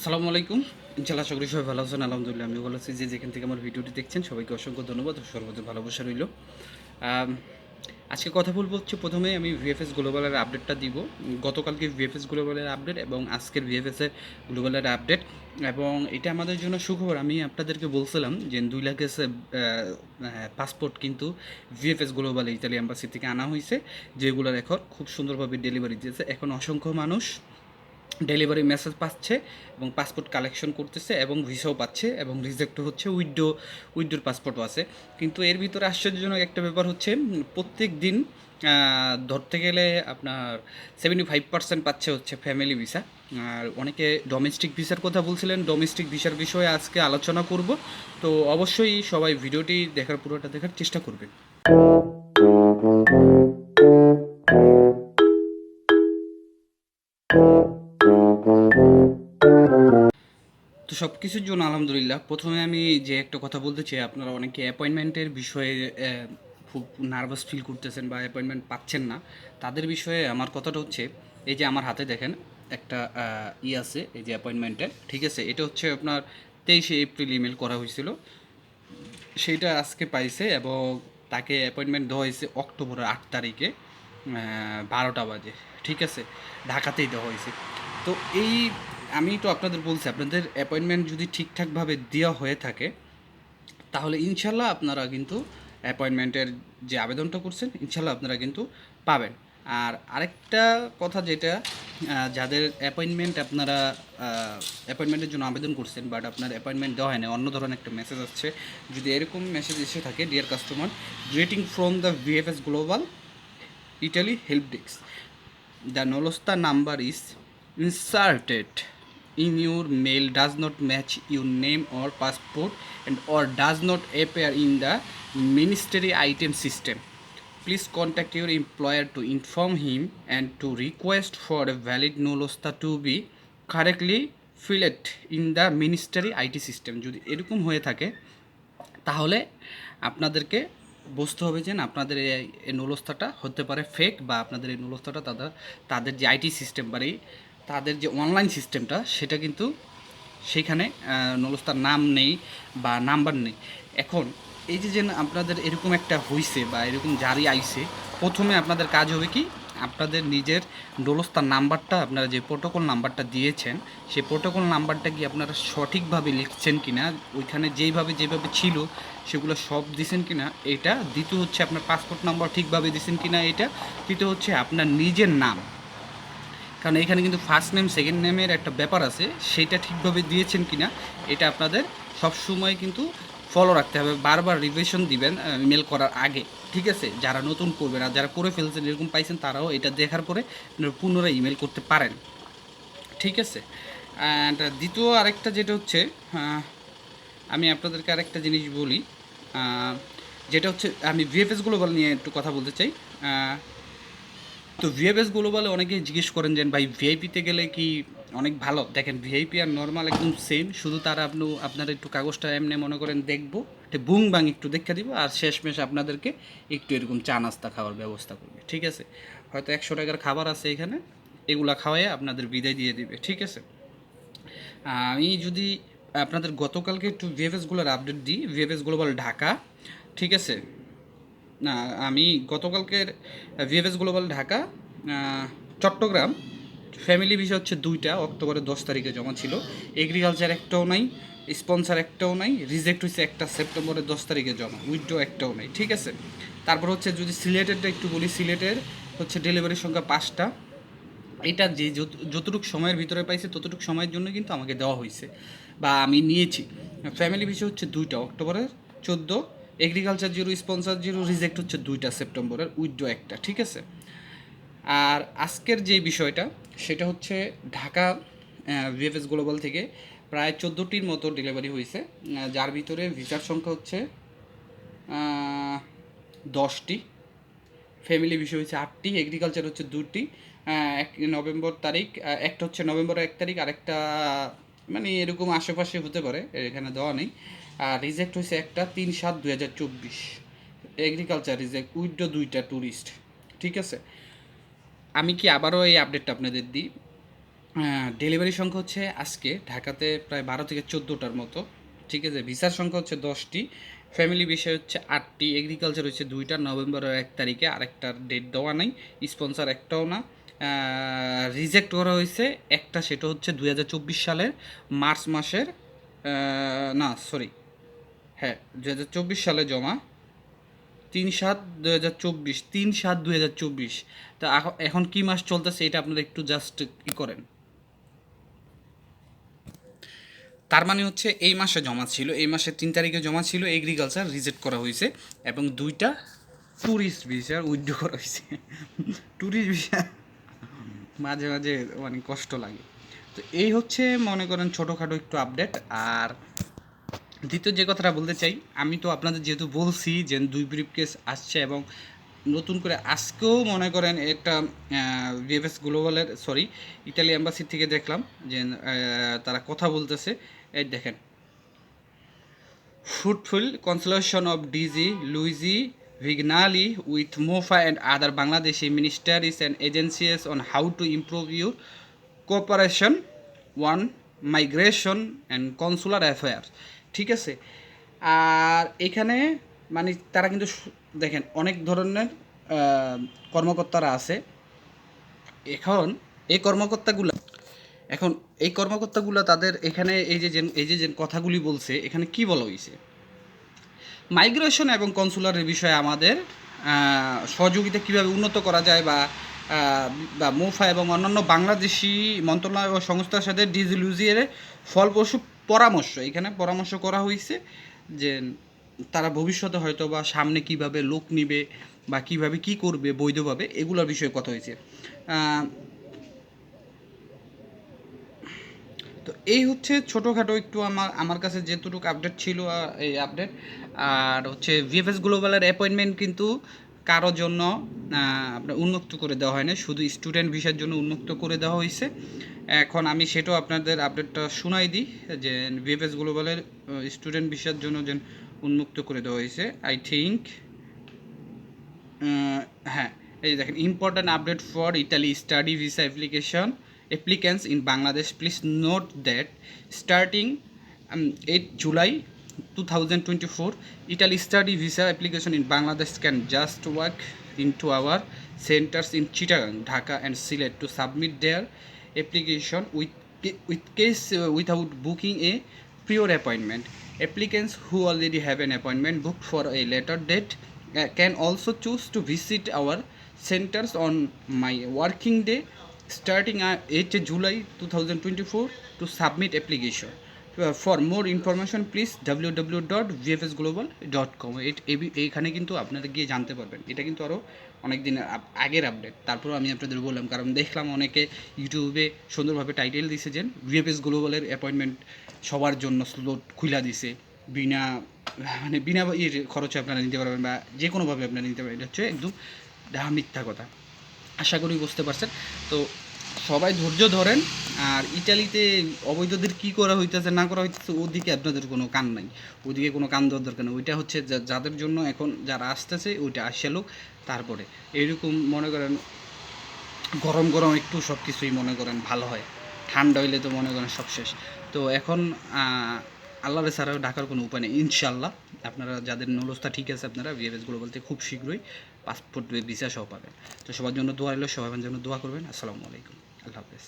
আসসালামু আলাইকুম। ইনশাল্লাহ সকলে সবাই ভালো আছেন, আলহামদুলিল্লাহ আমি ভালো আছি। যে যেখান থেকে আমার ভিডিওটি দেখছেন, সবাইকে অসংখ্য ধন্যবাদ ও সর্বদা ভালোবাসা রইল। আজকে কথা বলব হচ্ছে প্রথমে আমি ভিএফএস গ্লোবালের আপডেটটা দিব। গতকালকে ভিএফএস গ্লোবালের আপডেট এবং আজকের ভিএফএসের গ্লোবালের আপডেট এবং এটা আমাদের জন্য সুখবর, আমি আপনাদেরকে বলছিলাম যে দুই লাখ পাসপোর্ট কিন্তু ভিএফএস গ্লোবাল ইতালি অ্যাম্বাসি থেকে আনা হয়েছে যেগুলোর এখন খুব সুন্দরভাবে ডেলিভারি দিয়েছে। এখন অসংখ্য মানুষ ডেলিভারি মেসেজ পাচ্ছে এবং পাসপোর্ট কালেকশন করতেছে এবং ভিসাও পাচ্ছে এবং রিজেক্টও হচ্ছে, উইডো, উইডোর পাসপোর্টও আছে। কিন্তু এর ভিতরে আশ্চর্যজনক একটা ব্যাপার হচ্ছে প্রত্যেক দিন ধরতে গেলে আপনার সেভেন্টি ফাইভ পার্সেন্ট পাচ্ছে হচ্ছে ফ্যামিলি ভিসা আর অনেকে ডোমেস্টিক ভিসার কথা বলছিলেন ডোমেস্টিক ভিসার বিষয়ে আজকে আলোচনা করব। তো অবশ্যই সবাই ভিডিওটি দেখার পুরোটা দেখার চেষ্টা করবেন সব কিছুর জন্য আলহামদুলিল্লাহ। প্রথমে আমি যে একটা কথা বলতে চাই, আপনারা অনেকে অ্যাপয়েন্টমেন্টের বিষয়ে খুব নার্ভাস ফিল করতেছেন বা অ্যাপয়েন্টমেন্ট পাচ্ছেন না। তাদের বিষয়ে আমার কথাটা হচ্ছে, এই যে আমার হাতে দেখেন, একটা ই আছে, এই যে অ্যাপয়েন্টমেন্টের ঠিক আছে? এটা হচ্ছে আপনার তেইশে এপ্রিল ইমেল করা হয়েছিল। সেইটা আজকে পাইছে এবং তাকে অ্যাপয়েন্টমেন্ট দেওয়া হয়েছে অক্টোবরের আট তারিখে বারোটা বাজে, ঠিক আছে? ঢাকাতেই দেওয়া হয়েছে। তো এই আমি তো আপনাদের বলছি, আপনাদের অ্যাপয়েন্টমেন্ট যদি ঠিকঠাকভাবে দেওয়া হয়ে থাকে, তাহলে ইনশাল্লাহ আপনারা কিন্তু অ্যাপয়েন্টমেন্টের যে আবেদনটা করছেন, ইনশাল্লাহ আপনারা কিন্তু পাবেন। আর আরেকটা কথা যেটা যাদের অ্যাপয়েন্টমেন্ট আপনারা অ্যাপয়েন্টমেন্টের জন্য আবেদন করছেন বাট আপনার অ্যাপয়েন্টমেন্ট দেওয়া হয় না অন্য ধরনের একটা মেসেজ আসছে। যদি এরকম মেসেজ এসে থাকে dear customer greeting from the VFS global Italy help desk the নলস্তা number is inserted. In your mail does not match your name or passport and or does not appear in the ministry item system. Please contact your employer to inform him and to request for a valid Nolosta to be correctly filled in the ministry IT system. যদি এরকম হয়ে থাকে তাহলে আপনাদেরকে বুঝতে হবে যে আপনাদের এই নুলস্থাটা হতে পারে ফেক বা আপনাদের এই নুলস্থাটা তাদের তাদের যে আইটি সিস্টেম বা এই তাদের যে অনলাইন সিস্টেমটা সেটা কিন্তু সেইখানে নুলস্থার নাম নেই বা নাম্বার নেই। এখন এই যে যে আপনাদের এরকম একটা হইছে বা এরকম জারি আইছে, প্রথমে আপনাদের কাজ হবে কি, আপনাদের নিজের ডোলস্তার নাম্বারটা, আপনারা যে প্রোটোকল নাম্বারটা দিয়েছেন, সেই প্রোটোকল নাম্বারটা কি আপনারা সঠিকভাবে লিখছেন কি না ওইখানে যেইভাবে যেভাবে ছিল, সেগুলো সব দিছেন কিনা, এটা দ্বিতীয় হচ্ছে আপনার পাসপোর্ট নাম্বার ঠিকভাবে দিছেন কি না এটা, তৃতীয় হচ্ছে আপনার নিজের নাম। কারণ এখানে কিন্তু ফার্স্ট নেম সেকেন্ড নেমের একটা ব্যাপার আছে। সেটা ঠিকভাবে দিয়েছেন কি না এটা আপনাদের সব সময় কিন্তু ফলো রাখতে হবে। বারবার রিভিশন দিবেন মেল করার আগে। ঠিক আছে? যারা নতুন করবেন আর যারা করে ফেলছেন, এরকম পাইছেন, তারাও এটা দেখার পরে পুনরায় ইমেল করতে পারেন। ঠিক আছে? অ্যান্ড দ্বিতীয় আরেকটা যেটা হচ্ছে আমি আপনাদেরকে আরেকটা জিনিস বলি। যেটা হচ্ছে, আমি ভিএফএস গ্লোবাল নিয়ে একটু কথা বলতে চাই। তো ভিএফএস গ্লোবালে অনেকে জিজ্ঞেস করেন যে, ভাই ভিআইপিতে গেলে কি অনেক ভালো? দেখেন ভিআইপি আর নর্মাল একদম সেম শুধু তারা আপনি, আপনার একটু কাগজটা এমনি মনে করেন দেখব, একটা বুং বাং একটু দেখে দিব, আর শেষমেশ আপনাদেরকে একটু এরকম চা নাস্তা খাওয়ার ব্যবস্থা করবে, ঠিক আছে? হয়তো একশো টাকার খাবার আছে এখানে, এগুলা খাওয়াই আপনাদের বিদায় দিয়ে দিবে, ঠিক আছে? আমি যদি আপনাদের গতকালকে একটু ভিএফএসগুলোর আপডেট দিই ভিএফএস গ্লোবাল ঢাকা ঠিক আছে? না, আমি গতকালকের VFS global Dhaka Chittagong family visa হচ্ছে দুইটা, অক্টোবরের দশ তারিখে জমা ছিল। এগ্রিকালচার একটাও নাই স্পন্সার একটাও নাই রিজেক্ট হয়েছে একটা সেপ্টেম্বরের দশ তারিখে জমা উইথড্র একটাও নাই, ঠিক আছে? তারপর হচ্ছে যদি সিলেটেরটা একটু বলি, সিলেটের হচ্ছে ডেলিভারির সংখ্যা পাঁচটা। এটা যে যত- যতটুকু সময়ের ভিতরে পাইছে, ততটুকু সময়ের জন্য কিন্তু আমাকে দেওয়া হয়েছে, বা আমি নিয়েছি। ফ্যামিলি ভিসা হচ্ছে দুইটা, অক্টোবরের চোদ্দ agriculture zero sponsor zero reject হচ্ছে দুইটা সেপ্টেম্বরের উইথড্র একটা, ঠিক আছে? আর আজকের যে বিষয়টা, সেটা হচ্ছে ঢাকা ভিএফএস গ্লোবাল থেকে প্রায় চোদ্দোটির মতো ডেলিভারি হয়েছে যার ভিতরে ভিসার সংখ্যা হচ্ছে দশটি ফ্যামিলি বিষয় হচ্ছে আটটি এগ্রিকালচার হচ্ছে দুটি এক নভেম্বর তারিখ একটা হচ্ছে নভেম্বর এক তারিখ, আরেকটা মানে এরকম আশেপাশে হতে পারে এখানে দেওয়া নেই। আর রিজেক্ট হয়েছে একটা তিন সাত দুই হাজার চব্বিশ। এগ্রিকালচার রিজেক্ট উইডো দুইটা ট্যুরিস্ট ঠিক আছে? আমি কি আবারও এই আপডেটটা আপনাদের দিই? ডেলিভারি সংখ্যা হচ্ছে আজকে ঢাকাতে প্রায় বারো থেকে চোদ্দোটার মতো, ঠিক আছে? ভিসার সংখ্যা হচ্ছে দশটি ফ্যামিলি বিষয় হচ্ছে আটটি এগ্রিকালচার হচ্ছে দুইটা, নভেম্বরের এক তারিখে আর আরেকটার ডেট দেওয়া নেই স্পন্সার একটাও না। রিজেক্ট করা হয়েছে। একটা সেটা হচ্ছে দু হাজার চব্বিশ সালের মার্চ মাসের না সরি হ্যাঁ দু হাজার চব্বিশ সালে জমা। তিন সাত দু হাজার চব্বিশ, তিন সাত দু হাজার চব্বিশ। তা এখন কি মাস চলতেছে এটা আপনারা একটু জাস্ট ই করেন। তার মানে হচ্ছে এই মাসে জমা ছিল, এই মাসের তিন তারিখে জমা ছিল এগ্রিকালচার রিজেক্ট করা হয়েছে এবং দুইটা ট্যুরিস্ট ভিসা উইথড্র করা হয়েছে। ট্যুরিস্ট ভিসা মাঝে মাঝে মানে কষ্ট লাগে। তো এই হচ্ছে মনে করেন ছোটোখাটো একটু আপডেট আর দ্বিতীয় যে কথাটা বলতে চাই, আমি তো আপনাদের যেহেতু বলছি যে দুই ব্রিফ কেস আসছে এবং নতুন করে আজকেও মনে করেন একটা ভিএফএস গ্লোবালের সরি ইতালি অ্যাম্বাসি থেকে দেখলাম যে তারা কথা বলতেছে। এই দেখেন। Fruitful consultation of DG Luigi Vignali with MOFA and other Bangladeshi ministries and agencies on how to improve your cooperation on migration and consular affairs ঠিক আছে আর এখানে মানে তারা কিন্তু দেখেন অনেক ধরনের কর্মকর্তারা আছে এখন এই কর্মকর্তাগুলো এখন এই কর্মকর্তাগুলো তাদের এখানে এই যে এই যে কথাগুলি বলছে এখানে কি বলা হয়েছে মাইগ্রেশন এবং কনসুলারের বিষয়ে আমাদের সহযোগিতা কীভাবে উন্নত করা যায় বা বা মোফা এবং অন্যান্য বাংলাদেশি মন্ত্রণালয় ও সংস্থার সাথে ডিজিলুজিয়ের ফলপ্রসূ পরামর্শ, এখানে পরামর্শ করা হয়েছে যে তারা ভবিষ্যতে হয়তো বা সামনে কীভাবে লোক নিবে বা কীভাবে কি করবে বৈধভাবে, এগুলোর বিষয়ে কথা হয়েছে। তো এই হচ্ছে ছোটোখাটো একটু আমার আমার কাছে যেটুকু আপডেট ছিল এই আপডেট আর হচ্ছে ভিএফএস গ্লোবালের অ্যাপয়েন্টমেন্ট কিন্তু কারোর জন্য আপনার উন্মুক্ত করে দেওয়া হয়নি। শুধু স্টুডেন্ট ভিসার জন্য উন্মুক্ত করে দেওয়া হয়েছে। এখন আমি সেটাও আপনাদের আপডেটটা শোনাই দিই যে ভিএফএস গ্লোবালের স্টুডেন্ট ভিসার জন্য যে উন্মুক্ত করে দেওয়া হয়েছে আই থিঙ্ক হ্যাঁ এই দেখেন important update for Italy study visa application in Bangladesh please note that starting um, 8 July 2024 Italy study visa application in Bangladesh can just walk into our centers in Chittagong, Dhaka and Sylhet to submit their application with with case uh, without booking a prior appointment applicants who already have an appointment booked for a later date uh, can also choose to visit our centers on my working day starting at 8 July 2024 to submit application. Uh, For more information please www.vfsglobal.com এট- এই- এইখানে কিন্তু আপনারা গিয়ে জানতে পারবেন। এটা কিন্তু আরও অনেক দিনের আগের আপডেট তারপরেও আমি আপনাদের বললাম কারণ দেখলাম অনেকে ইউটিউবে সুন্দরভাবে টাইটেল দিছে যে ভিএফএস গ্লোবালের অ্যাপয়েন্টমেন্ট সবার জন্য স্লোট খুলা দিছে। বিনা মানে বিনা ইয়ের খরচে আপনারা নিতে পারবেন বা যে কোনোভাবে আপনারা নিতে পারবেন। এটা হচ্ছে একদম মিথ্যা কথা। আশা করি বুঝতে পারছেন। তো সবাই ধৈর্য ধরেন, আর ইটালিতে অবৈধদের কি করা হইতেছে, না করা হইতেছে, ওদিকে আপনাদের কোনো কান নাই। ওদিকে কোনো কান দেওয়ার দরকার নেই। ওইটা হচ্ছে যাদের জন্য এখন যারা আসতেছে, ওইটা আসলো তারপরে। এরকম মনে করেন, গরম গরম একটু সব কিছুই মনে করেন ভালো হয়। ঠান্ডা হইলে তো মনে করেন সব শেষ। তো এখন আল্লাহ ছাড়াও ডাকার কোনো উপায় নেই ইনশাল্লাহ আপনারা যাদের নলস্তা ঠিক আছে আপনারা ভিএফএসগুলো বলতে খুব শীঘ্রই পাসপোর্ট, ভিসা সহ পাবেন। তো সবার জন্য দোয়া রইল সবার জন্য দোয়া করবেন। আসসালামু আলাইকুম। আল্লাহ হাফেজ